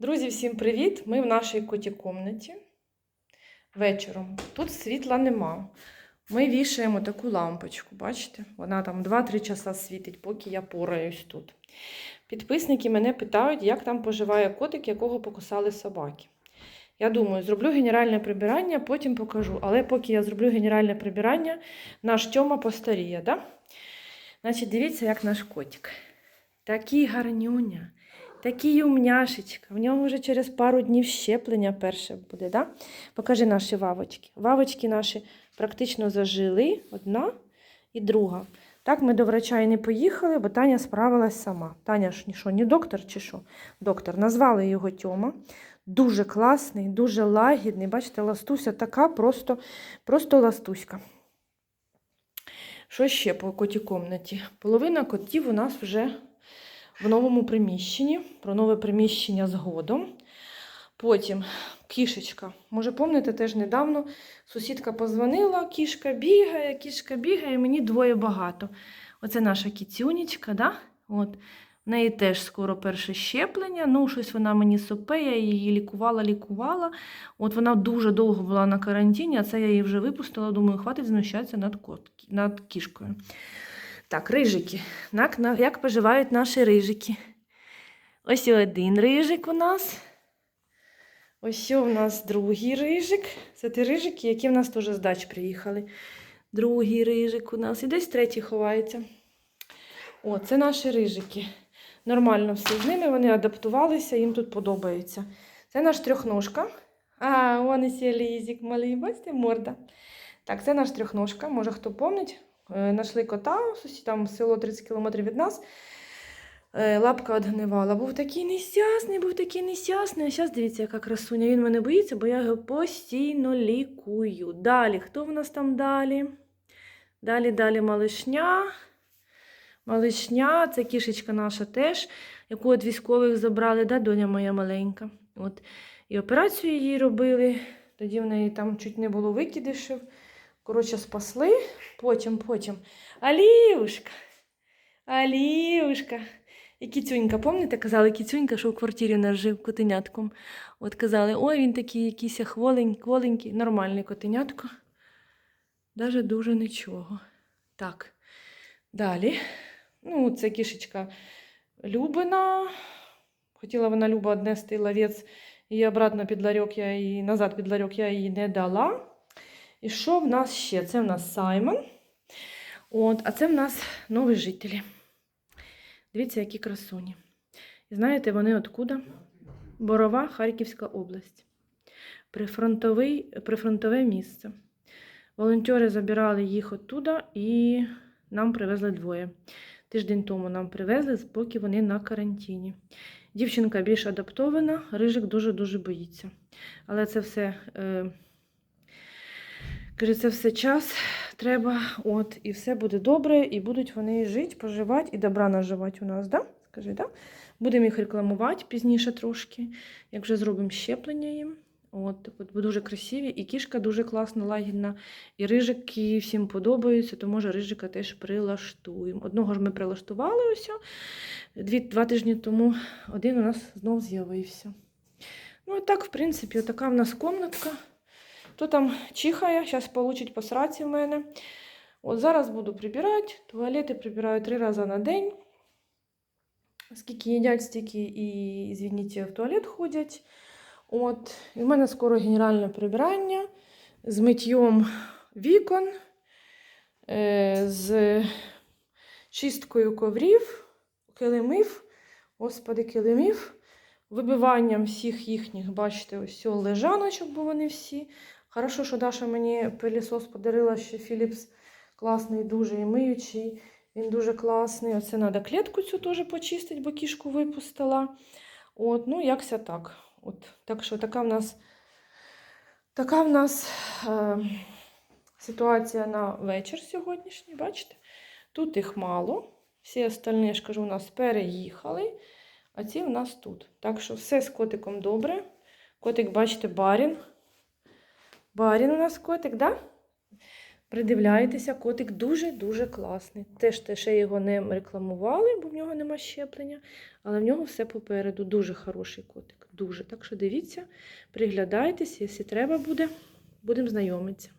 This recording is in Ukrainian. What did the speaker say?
Друзі, всім привіт! Ми в нашій коті комнаті вечором. Тут світла нема. Ми вішаємо таку лампочку, бачите? Вона там 2-3 часа світить, поки я пораюсь тут. Підписники мене питають, як там поживає котик, якого покусали собаки. Я думаю, зроблю генеральне прибирання, потім покажу. Але поки я зроблю генеральне прибирання, наш Тьома постаріє, да? Значить, дивіться, як наш котик. Такий гарнюня. Такий умняшечка. В нього вже через пару днів щеплення перше буде. Да? Покажи наші вавочки. Вавочки наші практично зажили, одна і друга. Так, ми до врача і не поїхали, бо Таня справилась сама. Таня ж що, не доктор чи що? Доктор. Назвали його Тьома. Дуже класний, дуже лагідний. Бачите, ластуся така, просто, просто ластуська. Що ще по коті комнаті? Половина котів у нас вже в новому приміщенні, про нове приміщення згодом. Потім кішечка. Може, пам'ятаєте, теж недавно сусідка позвонила, кішка бігає, кішка бігає, мені двоє багато. Оце наша кіцюнечка, да? От. В неї теж скоро перше щеплення. Ну, щось вона мені сопе, я її лікувала, лікувала. От вона дуже довго була на карантині, а це я її вже випустила. Думаю, хватить знущатися над кішкою. Так, рижики. Як, як поживають наші рижики? Ось один рижик у нас. Ось у нас другий рижик. Це ті рижики, які в нас теж з дач приїхали. Другий рижик у нас. І десь третій ховається. О, це наші рижики. Нормально все з ними, вони адаптувалися, їм тут подобається. Це наш трьохножка. А, вон і сілізик малий, бачите, морда. Так, це наш трьохножка. Може хто помнить. Нашли кота, сусід, там село 30 км від нас. Е, Лапка одгнивала. Був такий нещасний, був такий нещасний. А зараз дивіться, яка красуня. Він мене боїться, бо я його постійно лікую. Далі, хто в нас там далі? Далі, далі малишня. Малишня, це кішечка наша теж, яку від військових забрали, да, доня моя маленька. От. І операцію їй робили. Тоді в неї там чуть не було викидишів. Коротше, спасли. Потім, потім. Аліюшка. Аліюшка. І кіцюнька, пам'ятаєте, казали кіцюнька, що в квартирі нас жив котенятком. От казали, ой, він такий якийсь хволенький, хволенький, нормальний котенятко. Даже дуже нічого. Так. Далі. Ну, це кішечка Любина. Хотіла вона Люба однести ловець і обратно під ларьок я її, назад під ларьок я її не дала. І що в нас ще? Це в нас Саймон. От, а це в нас нові жителі. Дивіться, які красуні. І знаєте, вони откуда? Борова, Харківська область. Прифронтовий, прифронтове місце. Волонтери забирали їх оттуда і нам привезли двоє. Тиждень тому нам привезли, поки вони на карантині. Дівчинка більш адаптована, рижик дуже-дуже боїться. Але це все. Е, Каже, це все час треба, от, і все буде добре, і будуть вони жити, поживати і добра наживати у нас, да? Скажи, да? Будемо їх рекламувати пізніше трошки, як вже зробимо щеплення їм. От, от дуже красиві, і кішка дуже класна, лагідна, і рижики всім подобаються, то може рижика теж прилаштуємо. Одного ж ми прилаштували ось, дві, два тижні тому один у нас знов з'явився. Ну, от так, в принципі, така в нас комнатка. Хто там чихає, зараз получить по сраці в мене. От зараз буду прибирати. Туалети прибираю три рази на день. Скільки їдять, стільки і, звідніть, в туалет ходять. От. І в мене скоро генеральне прибирання з миттєм вікон, е, з чисткою коврів, килимів, господи, килимів, вибиванням всіх їхніх, бачите, ось лежаночок, бо вони всі. Хорошо, що Даша мені пилісос подарила ще Philips класний, дуже і миючий. Він дуже класний. Оце треба клітку цю теж почистити, бо кішку випустила. От, ну, якся так. От, Так що така в нас така в нас е, ситуація на вечір сьогоднішній, бачите? Тут їх мало. Всі остальні, я ж кажу, у нас переїхали, а ці в нас тут. Так що все з котиком добре. Котик, бачите, барін. Барін у нас котик, да? Придивляйтеся, котик дуже-дуже класний. Теж те, ще його не рекламували, бо в нього нема щеплення, але в нього все попереду. Дуже хороший котик. Дуже. Так що дивіться, приглядайтеся, якщо треба буде, будемо знайомитися.